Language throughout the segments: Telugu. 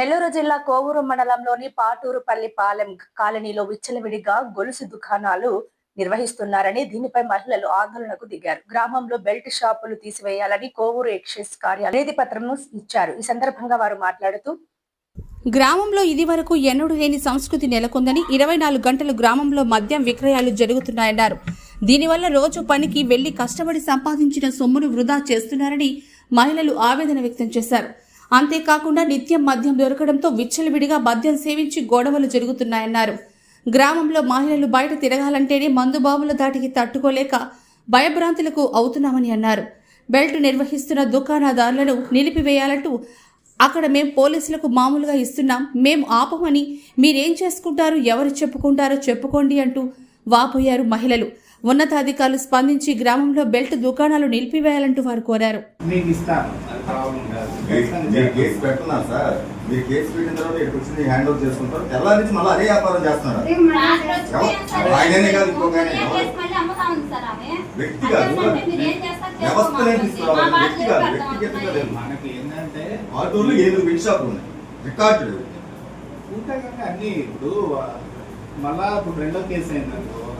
నెల్లూరు జిల్లా కోవూరు మండలంలోని పాటూరుపల్లి పాలెం కాలనీలో విచ్చలవిడిగా గొలుసు దుకాణాలు నిర్వహిస్తున్నారని దీనిపై మహిళలు ఆందోళనకు దిగారు. గ్రామంలో బెల్ట్ షాపులు తీసివేయాలని కోవూరు ఎక్సైజ్ కార్యాలయ వినతి పత్రం ఇచ్చారు. ఈ సందర్భంగా వారు మాట్లాడుతూ గ్రామంలో ఇదివరకు ఎన్నడూ లేని సంస్కృతి నెలకొందని ఇరవై నాలుగు గంటలు గ్రామంలో మద్యం విక్రయాలు జరుగుతున్నాయన్నారు. దీనివల్ల రోజు పనికి వెళ్ళి కష్టపడి సంపాదించిన సొమ్మును వృధా చేస్తున్నారని మహిళలు ఆవేదన వ్యక్తం చేశారు. అంతేకాకుండా నిత్యం మద్యం దొరకడంతో విచ్చలవిడిగా మద్యం సేవించి గొడవలు జరుగుతున్నాయన్నారు. గ్రామంలో మహిళలు బయట తిరగాలంటేనే మందుబాబుల దాటికి తట్టుకోలేక భయభ్రాంతులకు అవుతున్నామని అన్నారు. బెల్ట్ నిర్వహిస్తున్న దుకాణదారులను నిలిపివేయాలంటూ అక్కడ మేం పోలీసులకు మామూలుగా ఇస్తున్నాం మేం ఆపమని మీరేం చేసుకుంటారు ఎవరు చెప్పుకుంటారో చెప్పుకోండి అంటూ వాపోయారు మహిళలు. ఉన్నతాధికారులు స్పందించి గ్రామంలో బెల్ట్ దుకాణాలు నిలిపివేయాలంటూ వారు కోరారు. మీరు కేసు పెట్టున్నారు సార్. మీరు కేసు పెట్టిన తర్వాత ఇక్కడికి వచ్చి హ్యాండ్ ఓవర్ చేసుకుంటారు. తెల్లారి నుంచి మళ్ళీ అదే వ్యాపారం చేస్తున్నారు. ఆయననే కాదు ఇంకొక? వ్యక్తి కాదు వ్యవస్థనే తీసుకురావాలి. వ్యక్తి కాదు వ్యక్తిగతంగా లేదు. మనకి ఏంటంటే ఆటోలు ఏడు బిల్ షాపులు ఉన్నాయి. రికార్డు అన్ని ఇప్పుడు మళ్ళా ఇప్పుడు రెండో కేసు బాగా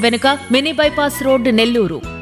వెనుక మినీ బైపాస్ రోడ్ నెల్లూరు.